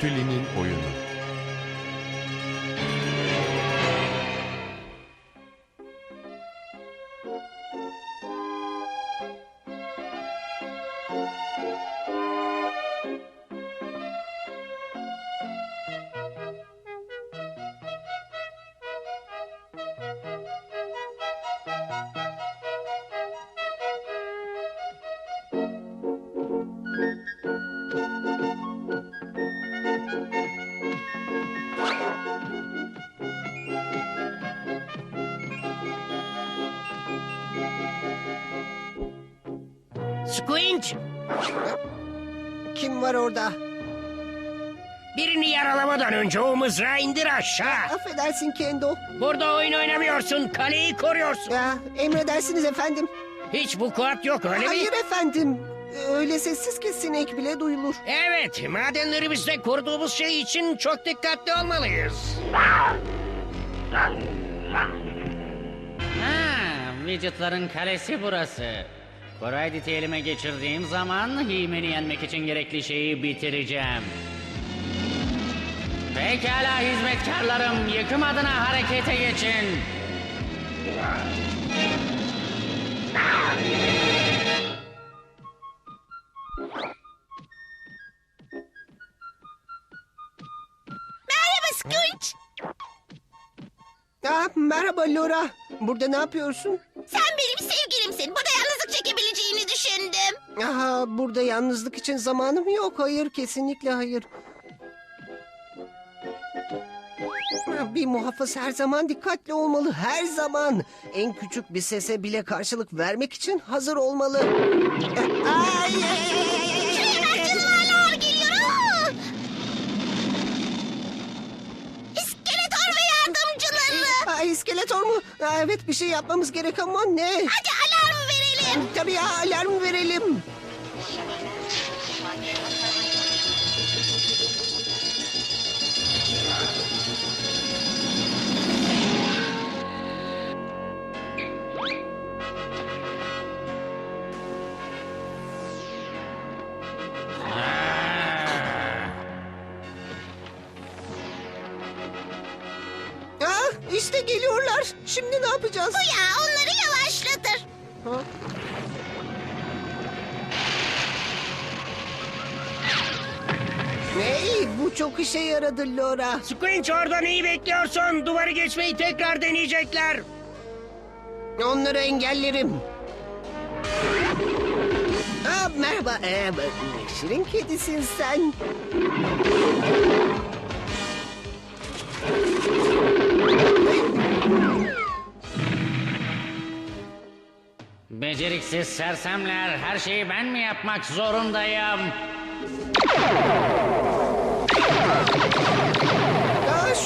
Kötülüğün oyunu. Var orada? birini yaralamadan önce o mızrağı indir aşağı. Affedersin Kendo. Burada oyun oynamıyorsun, kaleyi koruyorsun. Ya, emredersiniz efendim. Hiç bu kuat yok öyle Hayır mi? efendim. Öyle sessiz ki sinek bile duyulur. Evet, madenlerimizde koruduğumuz şey için çok dikkatli olmalıyız. Ha, Widget'ların kalesi burası. Koraydit'i elime geçirdiğim zaman He-Man'i yenmek için gerekli şeyi bitireceğim. Pekala hizmetkarlarım, yıkım adına harekete geçin. Merhaba Squinch. Ah, merhaba Laura. Burada ne yapıyorsun? Sen Aha, burada yalnızlık için zamanım yok. Hayır, kesinlikle hayır. Bir muhafız her zaman dikkatli olmalı. Her zaman. En küçük bir sese bile karşılık vermek için hazır olmalı. Ay, ay, ay, ay, ay, ay. Şuraya bak canavarlar geliyor. Aa! İskeletor ve yardımcıları. Ay, iskeletor mu? Evet bir şey yapmamız gerek ama ne? Hadi verelim. Tabii ya alarm verelim. Çok işe yaradı Laura. Squinch oradan iyi bekliyorsun. Duvarı geçmeyi tekrar deneyecekler. Onları engellerim. Aa, merhaba. Ee, ne şirin kedisin sen. Beceriksiz sersemler, her şeyi ben mi yapmak zorundayım?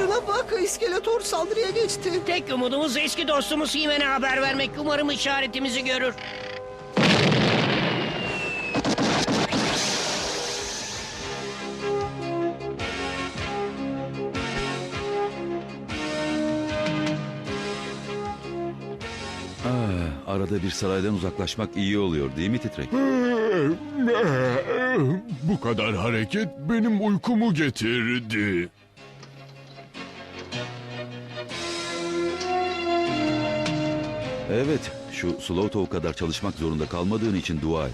Şuna bak, iskeletor saldırıya geçti. Tek umudumuz eski dostumuz Himen'e haber vermek. Umarım işaretimizi görür. Ah, arada bir saraydan uzaklaşmak iyi oluyor değil mi Titrek? Bu kadar hareket benim uykumu getirdi. Evet, şu Slowtow kadar çalışmak zorunda kalmadığın için dua et.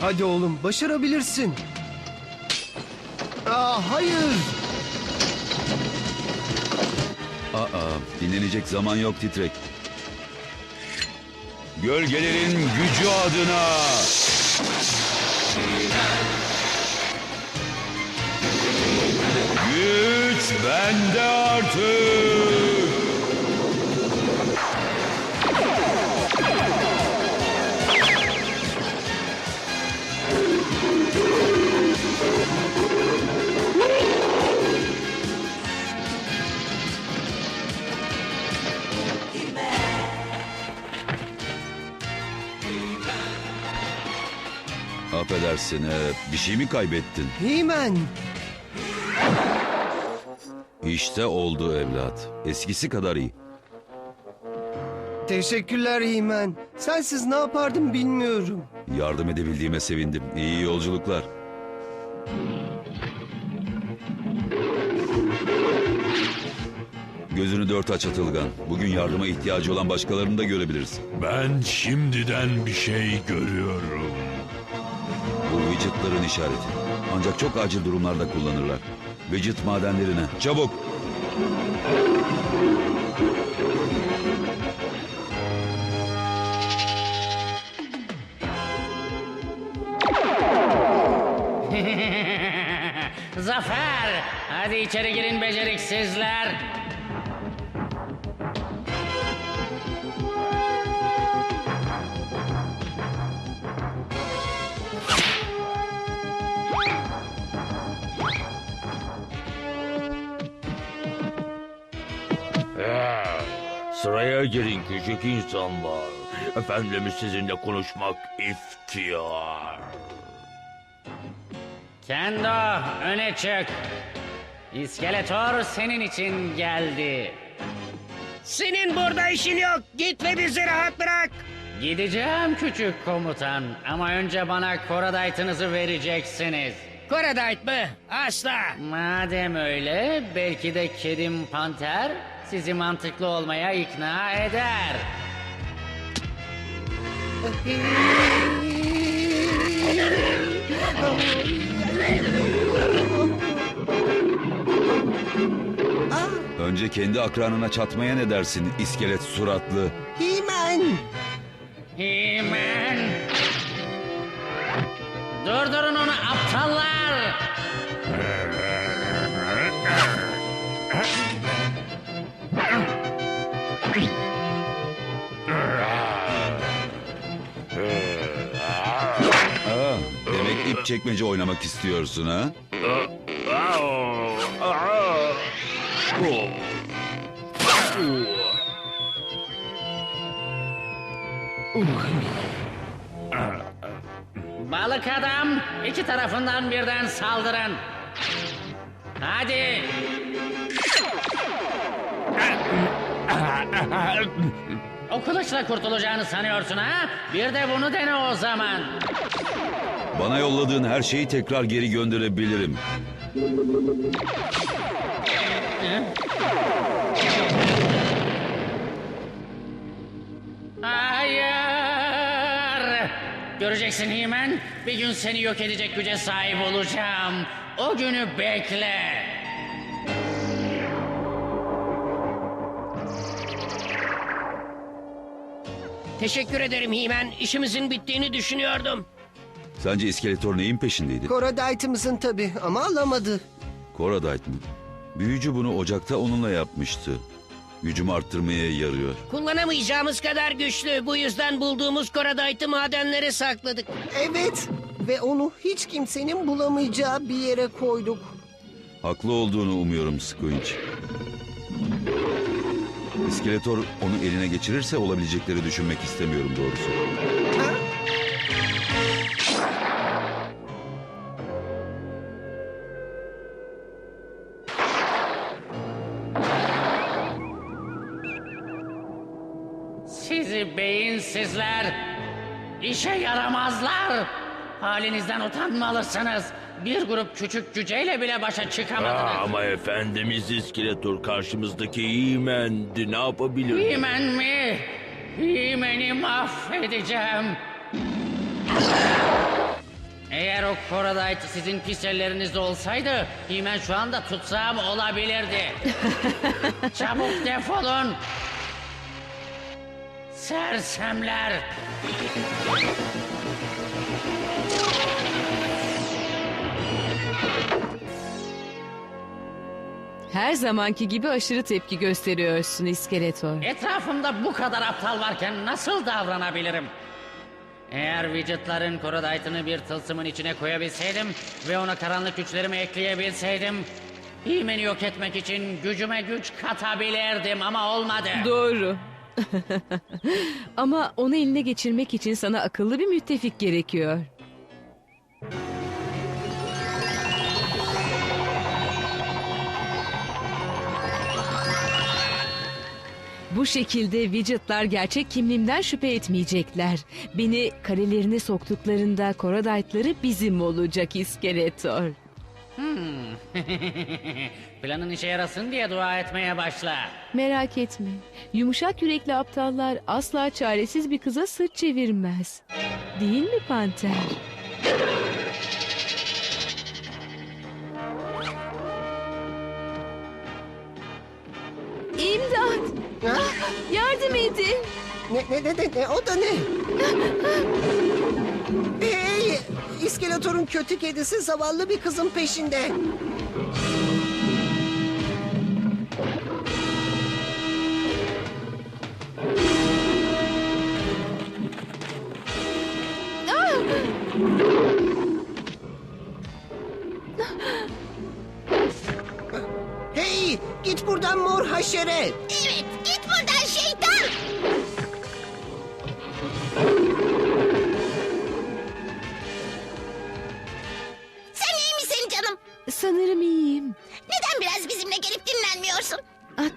Hadi oğlum başarabilirsin. Aa, hayır. Aa, dinlenecek zaman yok titrek. Gölgelerin gücü adına. Güç bende artık. Affedersin, ee, bir şey mi kaybettin? Hemen. İşte oldu evlat. Eskisi kadar iyi. Teşekkürler Himen. Sensiz ne yapardım bilmiyorum. Yardım edebildiğime sevindim. İyi yolculuklar. Gözünü dört aç Atılgan. Bugün yardıma ihtiyacı olan başkalarını da görebiliriz. Ben şimdiden bir şey görüyorum. Bu widgetların işareti. Ancak çok acil durumlarda kullanırlar. Widget madenlerine. Çabuk! Zafer! Hadi içeri girin beceriksizler. Girin küçük insanlar. Efendimiz sizinle konuşmak ihtiyar. Kendo öne çık. İskeletor senin için geldi. Senin burada işin yok. Git ve bizi rahat bırak. Gideceğim küçük komutan ama önce bana Koradayt'ınızı vereceksiniz. Koradayt mı? Asla. Madem öyle belki de kedim panter sizi mantıklı olmaya ikna eder. Önce kendi akranına çatmaya ne dersin iskelet suratlı? Himen. Hemen. Durdurun onu aptallar. Çekmece oynamak istiyorsun ha? Balık adam iki tarafından birden saldırın. Hadi. O kılıçla kurtulacağını sanıyorsun ha? Bir de bunu dene o zaman. Bana yolladığın her şeyi tekrar geri gönderebilirim. Hayır. Göreceksin Himen. Bir gün seni yok edecek güce sahip olacağım. O günü bekle. Teşekkür ederim Himen. İşimizin bittiğini düşünüyordum. Sence iskeletor neyin peşindeydi? Koradaytımızın tabii ama alamadı. Koradite mı? Büyücü bunu ocakta onunla yapmıştı. Gücümü arttırmaya yarıyor. Kullanamayacağımız kadar güçlü. Bu yüzden bulduğumuz Koradayt'ı madenlere sakladık. Evet. Ve onu hiç kimsenin bulamayacağı bir yere koyduk. Haklı olduğunu umuyorum Squinch. İskeletor onu eline geçirirse olabilecekleri düşünmek istemiyorum doğrusu. İşe yaramazlar. Halinizden utanmalısınız. bir grup küçük cüceyle bile başa Aa, çıkamadınız. ama efendimiz İskeletor karşımızdaki He-Man'di ne yapabilir? Himen mi? Himen'i mahvedeceğim. Eğer o Koradite sizin pis ellerinizde olsaydı, Himen şu anda tutsam olabilirdi. Çabuk defolun. Sersemler. Her zamanki gibi aşırı tepki gösteriyorsun İskeletor. Etrafımda bu kadar aptal varken nasıl davranabilirim? Eğer Widget'ların Korodite'ını bir tılsımın içine koyabilseydim ve ona karanlık güçlerimi ekleyebilseydim... Himen'i yok etmek için gücüme güç katabilirdim ama olmadı. Doğru. Ama onu eline geçirmek için sana akıllı bir müttefik gerekiyor. Bu şekilde Widget'lar gerçek kimliğimden şüphe etmeyecekler. Beni kalelerine soktuklarında Korodite'ları bizim olacak İskeletor. Planın işe yarasın diye dua etmeye başla. Merak etme. Yumuşak yürekli aptallar asla çaresiz bir kıza sırt çevirmez. Değil mi Panter? İmdat! Ha? Yardım edin! Ne, ne, ne, ne, ne, o da ne? İskeletor'un kötü kedisi zavallı bir kızın peşinde. Hey! Git buradan mor haşere! Evet git buradan şeytan.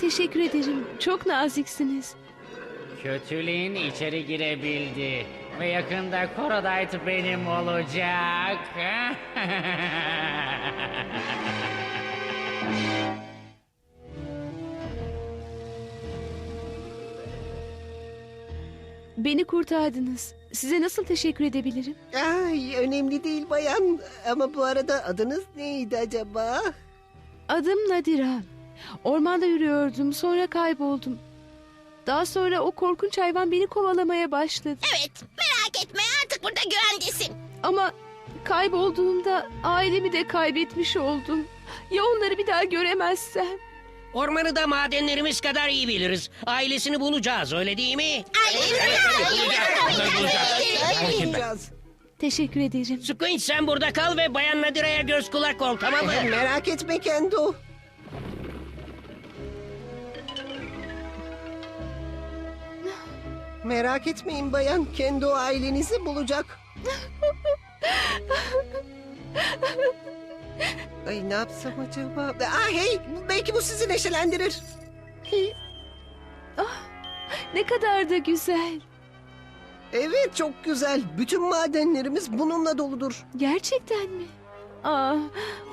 Teşekkür ederim. Çok naziksiniz. Kötülüğün içeri girebildi. Ve yakında Korodite benim olacak. Beni kurtardınız. Size nasıl teşekkür edebilirim? Ay önemli değil bayan. Ama bu arada adınız neydi acaba? Adım Nadira. Ormanda yürüyordum, sonra kayboldum. Daha sonra o korkunç hayvan beni kovalamaya başladı. Evet merak etme artık burada güvendesin. Ama kaybolduğumda ailemi de kaybetmiş oldum. Ya onları bir daha göremezsem? Ormanı da madenlerimiz kadar iyi biliriz. Ailesini bulacağız öyle değil mi? Bulacağız. Teşekkür ederim. Squinch sen burada kal ve Bayan Nadira'ya göz kulak ol tamam mı? Merak etme Kendo. Merak etmeyin bayan. Kendo ailenizi bulacak. Ay ne yapsam acaba? Aa hey belki bu sizi neşelendirir. Ne kadar da güzel. Evet çok güzel. Bütün madenlerimiz bununla doludur. Gerçekten mi? Aa,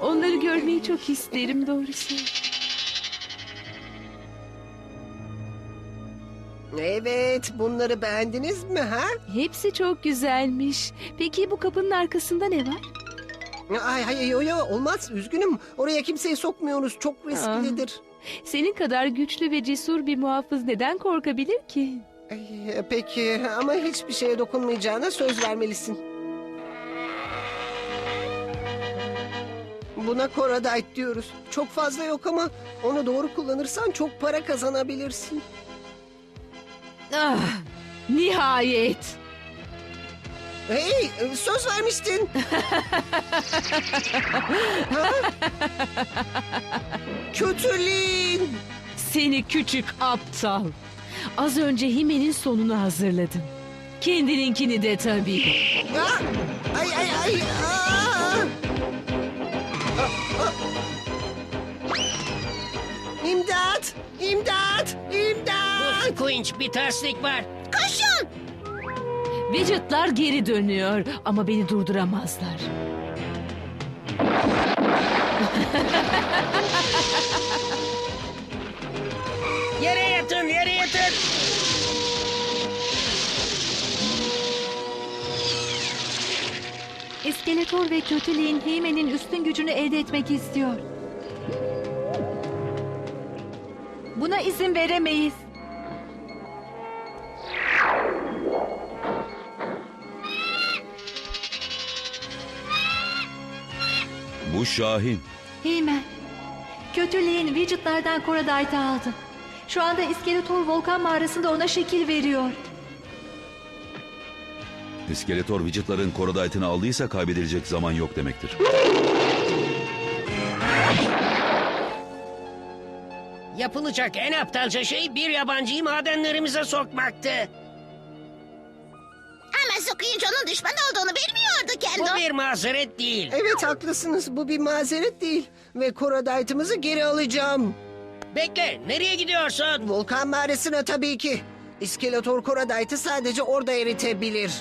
onları görmeyi çok isterim doğrusu. Evet bunları beğendiniz mi ha? Hepsi çok güzelmiş. Peki bu kapının arkasında ne var? Ay hayır yo, yo, olmaz üzgünüm. Oraya kimseyi sokmuyoruz. Çok risklidir. Senin kadar güçlü ve cesur bir muhafız neden korkabilir ki? Ay, peki ama hiçbir şeye dokunmayacağına söz vermelisin. Buna Koradite diyoruz. Çok fazla yok ama onu doğru kullanırsan çok para kazanabilirsin. Ah, nihayet. Hey, söz vermiştin. ha? Kötülüğün. Seni küçük aptal. Az önce Hime'nin sonunu hazırladım. Kendininkini de tabii. Ah! Ay ay ay. Aa! İmdat! İmdat! Bu İmdat! Squinch bir terslik var. Koşun. Widget'lar geri dönüyor ama beni durduramazlar. Yere yatın, yere yatın. İskeletor ve kötülüğün Hime'nin üstün gücünü elde etmek istiyor. Buna izin veremeyiz. Şahin. Himen, kötülüğün Widget'lardan Koradite'ı aldı. Şu anda İskeletor volkan mağarasında ona şekil veriyor. İskeletor Widget'ların Korodite'ını aldıysa kaybedilecek zaman yok demektir. Yapılacak en aptalca şey bir yabancıyı madenlerimize sokmaktı. Sokuyunca onun düşman olduğunu bilmiyordu Bu Kendo. bir mazeret değil. Evet haklısınız. Bu bir mazeret değil. Ve Korodite'ımızı geri alacağım. Bekle, nereye gidiyorsun? Volkan mağarasına tabii ki. İskeletor Korodite'ı sadece orada eritebilir.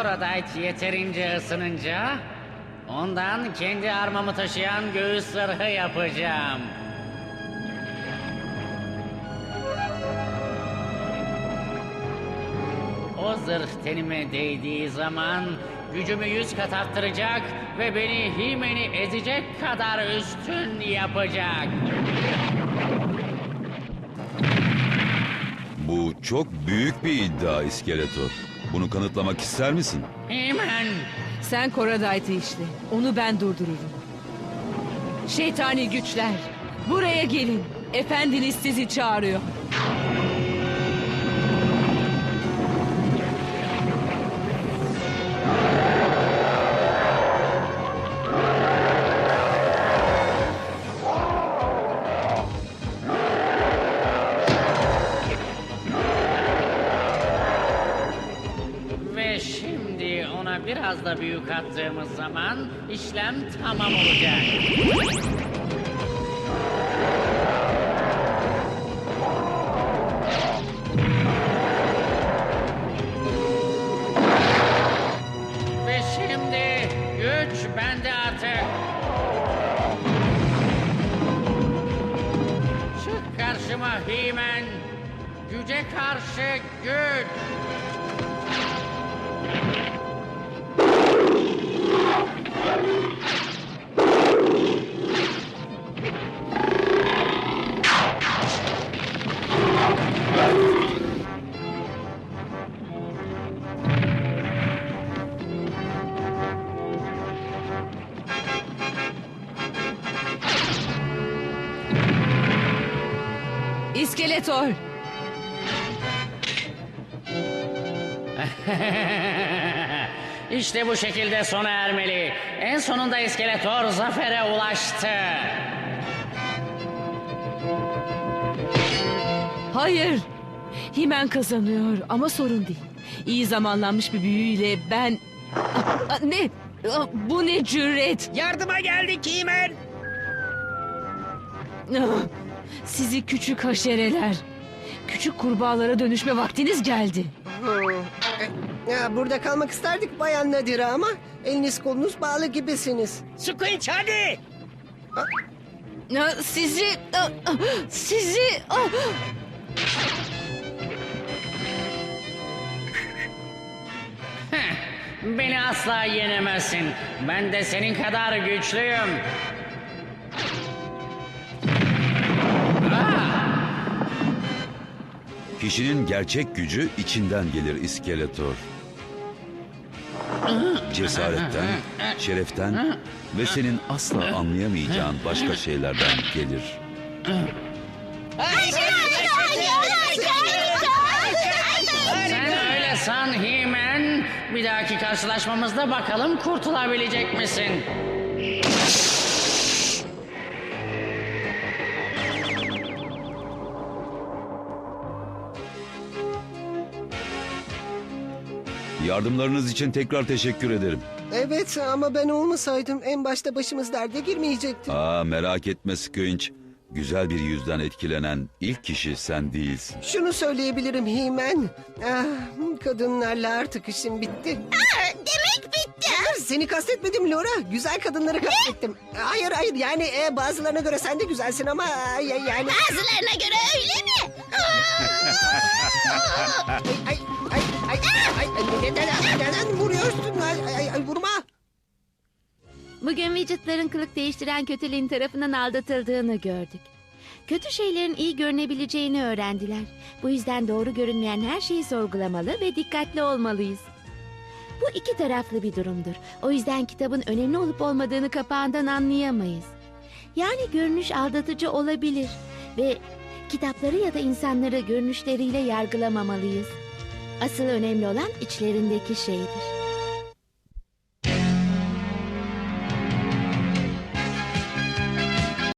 Korodite yeterince ısınınca ondan kendi armamı taşıyan göğüs zırhı yapacağım. O zırh tenime değdiği zaman gücümü yüz kat arttıracak ve beni Himen'i ezecek kadar üstün yapacak. Bu çok büyük bir iddia İskeletor. Bunu kanıtlamak ister misin? Himen! Sen Koradite'ı işte. Onu ben durdururum. Şeytani güçler. Buraya gelin. Efendiniz sizi çağırıyor. Biraz da büyük attığımız zaman işlem tamam olacak. Ve şimdi güç bende artık. Çık karşıma Himen. Güce karşı güç. işte bu şekilde sona ermeli. En sonunda İskeletor zafere ulaştı. Hayır. Himen kazanıyor ama sorun değil. İyi zamanlanmış bir büyüyle ben... Aa, Ne? Aa, Bu ne cüret? Yardıma geldik Himen. Ah, Sizi küçük haşereler. Küçük kurbağalara dönüşme vaktiniz geldi. Ya, burada kalmak isterdik Bayan Nadira ama eliniz kolunuz bağlı gibisiniz. Squinch hadi. Ah, Sizi... ah, ah, Sizi... ah. Beni asla yenemezsin. Ben de senin kadar güçlüyüm. Kişinin gerçek gücü içinden gelir İskeletor. Cesaretten, şereften ve senin asla anlayamayacağın başka şeylerden gelir. Sen öyle san Himen. Bir dahaki karşılaşmamızda bakalım kurtulabilecek misin? Yardımlarınız için tekrar teşekkür ederim. Evet ama ben olmasaydım en başta başımız derde girmeyecekti. Aa merak etme Squinch. Güzel bir yüzden etkilenen ilk kişi sen değilsin. Şunu söyleyebilirim Himen. Ah, kadınlarla artık işim bitti. Aa, demek bitti. Hayır, seni kastetmedim Laura. Güzel kadınları kastettim. Hayır hayır yani e, bazılarına göre sen de güzelsin ama e, ya- yani... Bazılarına göre öyle mi? Aa! Ay ay ay ay ay, neden, neden vuruyorsun? Ay, ay, ay, vurma. Bugün Widget'ların kılık değiştiren kötülüğün tarafından aldatıldığını gördük. Kötü şeylerin iyi görünebileceğini öğrendiler. Bu yüzden doğru görünmeyen her şeyi sorgulamalı ve dikkatli olmalıyız. Bu iki taraflı bir durumdur. O yüzden kitabın önemli olup olmadığını kapağından anlayamayız. Yani görünüş aldatıcı olabilir ve kitapları ya da insanları görünüşleriyle yargılamamalıyız. Asıl önemli olan içlerindeki şeydir.